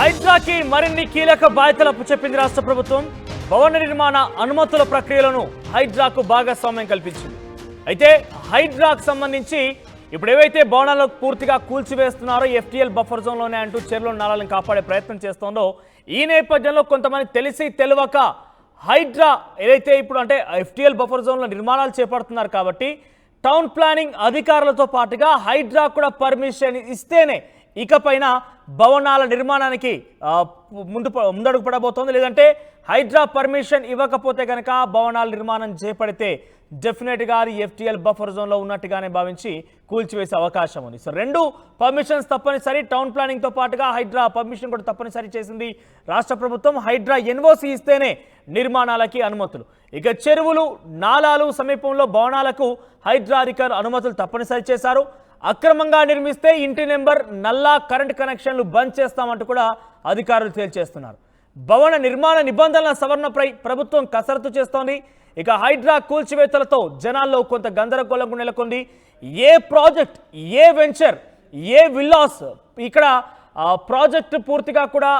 హైడ్రాకి మరిన్ని కీలక బాధ్యతలు అప్పచెప్పింది రాష్ట్ర ప్రభుత్వం. భవన నిర్మాణ అనుమతుల ప్రక్రియలను హైడ్రాకు భాగస్వామ్యం కల్పించింది. అయితే హైడ్రాకు సంబంధించి ఇప్పుడు ఏవైతే భవనాలకు పూర్తిగా కూల్చివేస్తున్నారో ఎఫ్టీఎల్ బఫర్ జోన్లోనే అంటూ చెరువుల నాళాలను కాపాడే ప్రయత్నం చేస్తోందో ఈ నేపథ్యంలో కొంతమంది తెలిసి తెలియక హైడ్రా ఏదైతే ఇప్పుడు అంటే ఎఫ్టీఎల్ బఫర్ జోన్లో నిర్మాణాలు చేపడుతున్నారు కాబట్టి టౌన్ ప్లానింగ్ అధికారులతో పాటుగా హైడ్రా కూడా పర్మిషన్ ఇస్తేనే ఇకపైన భవనాల నిర్మాణానికి ముందు ముందడుగు పడబోతోంది. లేదంటే హైడ్రా పర్మిషన్ ఇవ్వకపోతే కనుక భవనాల నిర్మాణం చేపడితే డెఫినెట్గా అది ఎఫ్టీఎల్ బఫర్ జోన్లో ఉన్నట్టుగానే భావించి కూల్చివేసే అవకాశం ఉంది. సో రెండు పర్మిషన్స్ తప్పనిసరి. టౌన్ ప్లానింగ్తో పాటుగా హైడ్రా పర్మిషన్ కూడా తప్పనిసరి చేసింది రాష్ట్ర ప్రభుత్వం. హైడ్రా ఎన్ఓసి ఇస్తేనే నిర్మాణాలకి అనుమతులు. ఇక చెరువులు నాలాలు సమీపంలో భవనాలకు హైడ్రా అధికారులు అనుమతులు తప్పనిసరి చేశారు. అక్రమంగా నిర్మిస్తే ఇంటి నెంబర్ నల్లా కరెంట్ కనెక్షన్లు బంద్ చేస్తామంటూ కూడా అధికారులు తేల్చేస్తున్నారు. భవన నిర్మాణ నిబంధనల సవరణపై ప్రభుత్వం కసరత్తు చేస్తోంది. ఇక హైడ్రా కూల్చివేతలతో జనాల్లో కొంత గందరగోళం నెలకొంది. ఏ ప్రాజెక్ట్ ఏ వెంచర్ ఏ విల్లాస్ ఇక్కడ ప్రాజెక్టు పూర్తిగా కూడా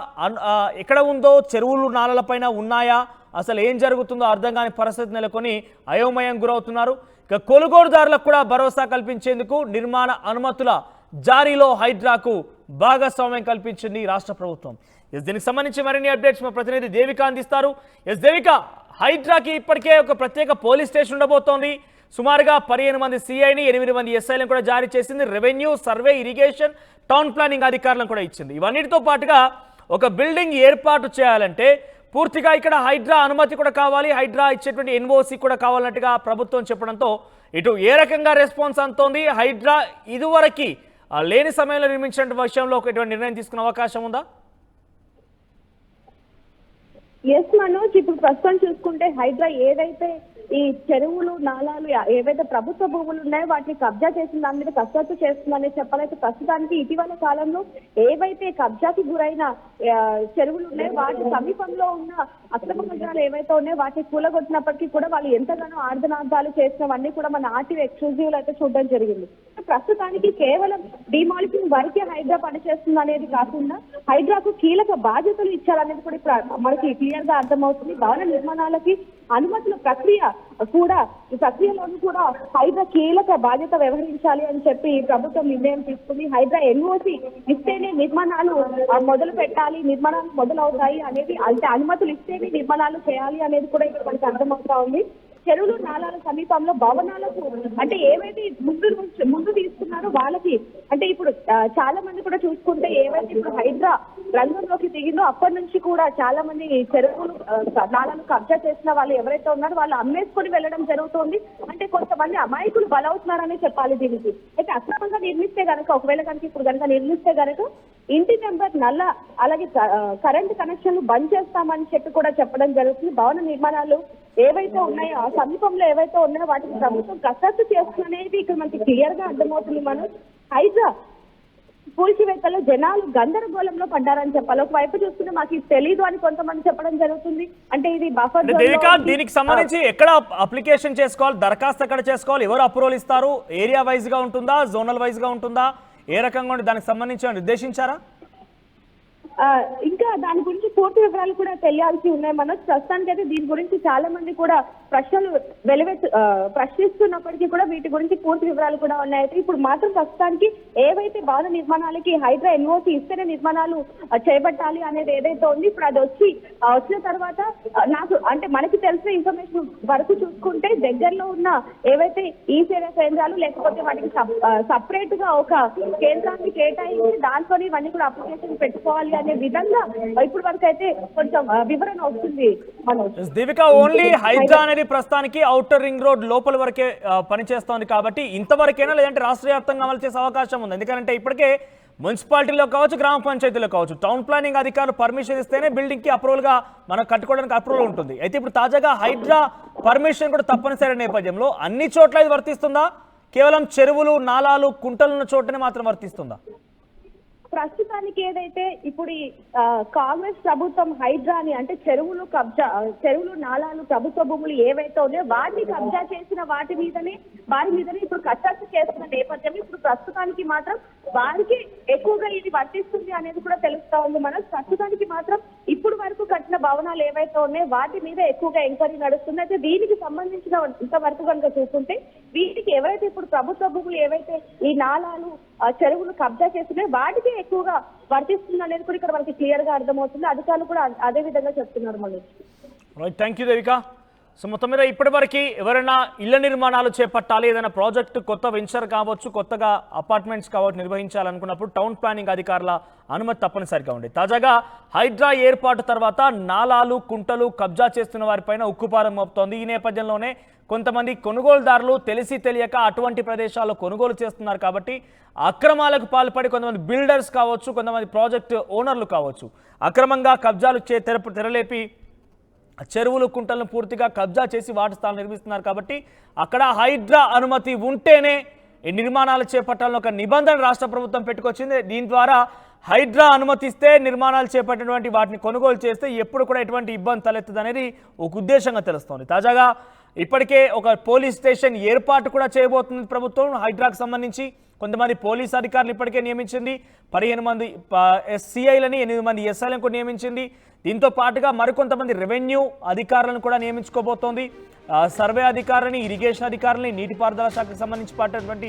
ఎక్కడ ఉందో చెరువులు నాలలపైన ఉన్నాయా? అసలు ఏం జరుగుతుందో అర్థం కాని పరిస్థితి నెలకొని అయోమయం గురవుతున్నారు. ఇక కొనుగోలుదారులకు కూడా భరోసా కల్పించేందుకు నిర్మాణ అనుమతుల జారీలో హైడ్రాకు భాగస్వామ్యం కల్పించింది రాష్ట్ర ప్రభుత్వం. ఎస్ దీనికి సంబంధించి మరిన్ని అప్డేట్స్ మా ప్రతినిధి దేవిక అందిస్తారు. ఎస్ దేవిక హైడ్రాకి ఇప్పటికే ఒక ప్రత్యేక పోలీస్ స్టేషన్ ఉండబోతోంది. సుమారుగా పదిహేను మంది సిఐని ఎనిమిది మంది ఎస్ఐలను కూడా జారీ చేసింది. Revenue survey irrigation town planning అధికారులను కూడా ఇచ్చింది. ఇవన్నిటితో పాటుగా ఒక బిల్డింగ్ ఏర్పాటు చేయాలంటే పూర్తిగా ఇక్కడ హైడ్రా అనుమతి కూడా కావాలి. హైడ్రా ఇచ్చేటువంటి ఎన్ఓసి కూడా కావాలన్నట్టుగా ప్రభుత్వం చెప్పడంతో ఇటు ఏ రకంగా రెస్పాన్స్ అంతోంది హైడ్రా ఇదివరకు లేని సమయంలో నిర్మించిన విషయంలో ఒకటువంటి నిర్ణయం తీసుకునే అవకాశం ఉందా? ఎస్ మనోజ్ ఇప్పుడు ప్రస్తుతం చూసుకుంటే హైడ్రా ఏదైతే ఈ చెరువులు నాలాలు ఏవైతే ప్రభుత్వ భూములు ఉన్నాయో వాటిని కబ్జా చేసిన దాని మీద కసరత్తు చేస్తుందని చెప్పాలైతే ప్రస్తుతానికి ఇటీవల కాలంలో ఏవైతే కబ్జాకి గురైన చెరువులు ఉన్నాయో వాటి సమీపంలో ఉన్న అక్రమ కబ్జాలు ఏవైతే ఉన్నాయో వాటిని కూలగొట్టినప్పటికీ కూడా వాళ్ళు ఎంతగానో ఆర్ధనార్థాలు చేసినవన్నీ కూడా మన ఆర్టీవీ ఎక్స్క్లూజివ్ అయితే చూడడం జరిగింది. ప్రస్తుతానికి కేవలం డిమాలిసింగ్ వరకే హైడ్రా పనిచేస్తుంది అనేది కాకుండా హైడ్రాకు కీలక బాధ్యతలు ఇచ్చారనేది కూడా ఇప్పుడు మనకి క్లియర్గా అర్థమవుతుంది. భవన నిర్మాణాలకి అనుమతుల ప్రక్రియ కూడా ఈ ప్రక్రియలోనూ కూడా హైడ్రా కీలక బాధ్యత వ్యవహరించాలి అని చెప్పి ప్రభుత్వం నిర్ణయం తీసుకుంది. హైడ్రా ఎన్ఓసి ఇస్తేనే నిర్మాణాలు మొదలు పెట్టాలి నిర్మాణాలు మొదలవుతాయి అనేది అంటే అనుమతులు ఇస్తేనే నిర్మాణాలు చేయాలి అనేది కూడా ఇక్కడ మనకి అర్థమవుతా ఉంది. చెరువులు నాలాల సమీపంలో భవనాలకు అంటే ఏవైతే ముందు నుంచి ముందు తీసుకున్నారో వాళ్ళకి అంటే ఇప్పుడు చాలా మంది కూడా చూసుకుంటే ఏవైతే ఇప్పుడు హైడ్రా రంగంలోకి దిగిందో అప్పటి నుంచి కూడా చాలా మంది చెరువులు నాలను కబ్జా చేసిన వాళ్ళు ఎవరైతే ఉన్నారో వాళ్ళు అమ్మేసుకొని వెళ్ళడం జరుగుతోంది. అంటే కొంతమంది అమాయకులు బలవుతున్నారని చెప్పాలి దీనికి. అయితే అక్రమంగా నిర్మిస్తే కనుక ఒకవేళ కనుక ఇప్పుడు కనుక నిర్మిస్తే కనుక ఇంటి నెంబర్ నల్ల అలాగే కరెంట్ కనెక్షన్లు బంద్ చేస్తామని చెప్పి కూడా చెప్పడం జరుగుతుంది. భవన నిర్మాణాలు ఏవైతే ఉన్నాయో ఆ సమీపంలో ఏవైతే ఉన్నాయో వాటికి ప్రభుత్వం కసరత్తు చేస్తుందనేది ఇక్కడ మనకి క్లియర్గా అర్థమవుతుంది మనం హైడ్రా కూల్చివేతలో జనాలు గందరగోళంలో పడ్డారని చెప్పాలి. ఒకవైపు చూస్తుంటే మాకు ఇది తెలీదు అని కొంతమంది చెప్పడం జరుగుతుంది. అంటే ఇది బఫర్ దీనికి సంబంధించి ఎక్కడ అప్లికేషన్ చేసుకోవాలి దరఖాస్తు ఎక్కడ చేసుకోవాలి ఎవరు అప్రూవల్ ఇస్తారు ఏరియా వైజ్గా ఉంటుందా జోనల్ వైజ్గా ఉంటుందా? ఏ రకంగా ఉండి దానికి సంబంధించి నిర్దేశించారా? ఆ, ఇంకా దాని గురించి పూర్తి వివరాలు కూడా తెలియాల్సి ఉన్నాయి మనోజ్. ప్రస్తుతానికి అయితే దీని గురించి చాలా మంది కూడా ప్రశ్నలు వెలువెత్తు ప్రశ్నిస్తున్నప్పటికీ కూడా వీటి గురించి పూర్తి వివరాలు కూడా ఉన్నాయి. అయితే ఇప్పుడు మాత్రం ప్రస్తుతానికి ఏవైతే భవన నిర్మాణాలకి హైడ్రా ఎన్ఓసి ఇస్తేనే నిర్మాణాలు చేపట్టాలి అనేది ఏదైతే ఉంది ఇప్పుడు అది వచ్చి వచ్చిన తర్వాత నాకు అంటే మనకి తెలిసిన ఇన్ఫర్మేషన్ వరకు చూసుకుంటే దగ్గరలో ఉన్న ఏవైతే ఈ సేవా కేంద్రాలు లేకపోతే వాటికి సపరేట్గా ఒక కేంద్రాన్ని కేటాయించి దాంట్లో ఇవన్నీ కూడా అప్లికేషన్ పెట్టుకోవాలి అనే విధంగా ఇప్పుడు వరకు అయితే కొంచెం వివరణ వస్తుంది మనోజ్ దీపిక ఓన్లీ హైడ్రా అనేది ప్రస్తుతానికి అవుటర్ రింగ్ రోడ్ లోపల వరకే పనిచేస్తోంది కాబట్టి ఇంతవరకేనా లేదంటే రాష్ట్ర వ్యాప్తంగా అమలు చేసే అవకాశం ఉంది. ఎందుకంటే ఇప్పటికే మున్సిపాలిటీలో కావచ్చు గ్రామ పంచాయతీలో కావచ్చు టౌన్ ప్లానింగ్ అధికారులు పర్మిషన్ ఇస్తేనే బిల్డింగ్కి మనం కట్టుకోవడానికి అప్రూవల్ ఉంటుంది. అయితే ఇప్పుడు తాజాగా హైడ్రా పర్మిషన్ కూడా తప్పనిసరి నేపథ్యంలో అన్ని చోట్ల ఇది వర్తిస్తుందా? కేవలం చెరువులు నాలాలు కుంటలు ఉన్న చోటనే మాత్రం వర్తిస్తుందా? ప్రస్తుతానికి ఏదైతే ఇప్పుడు ఈ ఆ, కాంగ్రెస్ ప్రభుత్వం హైడ్రాని అంటే చెరువులు కబ్జా చెరువులు నాలాలు ప్రభుత్వ భూములు ఏవైతే ఉన్నాయో వాటిని కబ్జా చేసిన వాటి మీదనే వారి మీదనే ఇప్పుడు కట్టడి చేస్తున్న నేపథ్యం ఇప్పుడు ప్రస్తుతానికి మాత్రం వారికి ఎక్కువగా ఇది వర్తిస్తుంది అనేది కూడా తెలుస్తా ఉంది మనం ప్రస్తుతానికి మాత్రం ఇప్పుడు వరకు కట్టిన భవనాలు ఏవైతే ఉన్నాయో వాటి మీద ఎక్కువగా ఎంక్వైరీ నడుస్తుంది. అయితే దీనికి సంబంధించిన ఇంతవరకు కనుక చూసుకుంటే వీటికి ఎవరైతే ఇప్పుడు ప్రభుత్వ భూములు ఏవైతే ఈ నాలాలు చెరువులు కబ్జా చేస్తున్నాయో వాటికే ఎక్కువగా వర్తిస్తుంది అనేది కూడా ఇక్కడ మనకి క్లియర్గా అర్థమవుతుంది. అధికారులు కూడా అదే విధంగా చెప్తున్నారు మనకి థ్యాంక్ యూ దేవికా సో మొత్తం మీద ఇప్పటివరకు ఎవరైనా ఇళ్ళ నిర్మాణాలు చేపట్టాలి ఏదైనా ప్రాజెక్ట్ కొత్త వెంచర్ కావచ్చు కొత్తగా అపార్ట్మెంట్స్ కావచ్చు నిర్వహించాలనుకున్నప్పుడు టౌన్ ప్లానింగ్ అధికారుల అనుమతి తప్పనిసరిగా ఉంది తాజాగా హైడ్రా ఏర్పాటు తర్వాత నాలాలు కుంటలు కబ్జా చేస్తున్న వారిపైన ఉక్కుపారం మోపుతోంది. ఈ నేపథ్యంలోనే కొంతమంది కొనుగోలుదారులు తెలిసి తెలియక అటువంటి ప్రదేశాల్లో కొనుగోలు చేస్తున్నారు కాబట్టి అక్రమాలకు పాల్పడి కొంతమంది బిల్డర్స్ కావచ్చు కొంతమంది ప్రాజెక్ట్ ఓనర్లు కావచ్చు అక్రమంగా కబ్జాలు చే తెరపు తెరలేపి చెరువులు కుంటలను పూర్తిగా కబ్జా చేసి వాటి స్థానం నిర్మిస్తున్నారు కాబట్టి అక్కడ హైడ్రా అనుమతి ఉంటేనే ఈ నిర్మాణాలు చేపట్టాలని ఒక నిబంధన రాష్ట్ర ప్రభుత్వం పెట్టుకొచ్చింది. దీని ద్వారా హైడ్రా అనుమతిస్తే నిర్మాణాలు చేపట్టినటువంటి వాటిని కొనుగోలు చేస్తే ఎప్పుడు కూడా ఎటువంటి ఇబ్బంది తలెత్తదు అనేది ఒక ఉద్దేశంగా తెలుస్తోంది. తాజాగా ఇప్పటికే ఒక పోలీస్ స్టేషన్ ఏర్పాటు కూడా చేయబోతుంది ప్రభుత్వం హైడ్రాకు సంబంధించి. కొంతమంది పోలీస్ అధికారులు ఇప్పటికే నియమించింది. పదిహేను మంది ఎస్సీఐలని ఎనిమిది మంది ఎస్ఐలను కూడా నియమించింది. దీంతో పాటుగా మరికొంతమంది రెవెన్యూ అధికారులను కూడా నియమించుకోబోతోంది. సర్వే అధికారులని ఇరిగేషన్ అధికారులని నీటిపారుదల శాఖకు సంబంధించి పట్టినటువంటి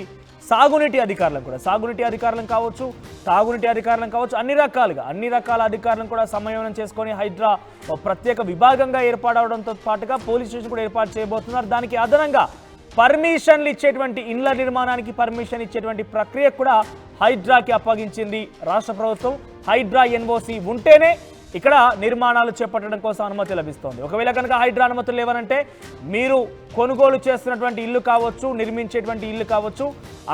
సాగునీటి అధికారులను కూడా సాగునీటి అధికారులను కావచ్చు తాగునీటి అధికారులను కావచ్చు అన్ని రకాలుగా అన్ని రకాల అధికారులను కూడా సమన్వయం చేసుకొని హైడ్రా ప్రత్యేక విభాగంగా ఏర్పాటవడంతో పాటుగా పోలీస్ స్టేషన్ కూడా ఏర్పాటు చేయబోతున్నారు. దానికి అదనంగా పర్మిషన్లు ఇచ్చేటువంటి ఇండ్ల నిర్మాణానికి పర్మిషన్ ఇచ్చేటువంటి ప్రక్రియ కూడా హైడ్రాకి అప్పగించింది రాష్ట్ర ప్రభుత్వం. హైడ్రా ఎన్ఓసి ఉంటేనే ఇక్కడ నిర్మాణాలు చేపట్టడం కోసం అనుమతి లభిస్తోంది. ఒకవేళ కనుక హైడ్రా అనుమతులు లేవనంటే మీరు కొనుగోలు చేస్తున్నటువంటి ఇల్లు కావచ్చు నిర్మించేటువంటి ఇల్లు కావచ్చు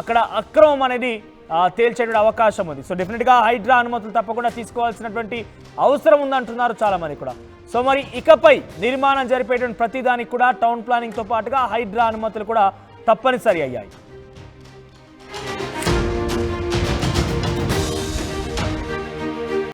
అక్కడ అక్రమం అనేది తేల్చేటువంటి అవకాశం ఉంది. సో డెఫినెట్గా హైడ్రా అనుమతులు తప్పకుండా తీసుకోవాల్సినటువంటి అవసరం ఉందంటున్నారు చాలామంది కూడా. సో మరి ఇకపై నిర్మాణం జరిపేటువంటి ప్రతిదానికి కూడా టౌన్ ప్లానింగ్తో పాటుగా హైడ్రా అనుమతులు కూడా తప్పనిసరి అయ్యాయి.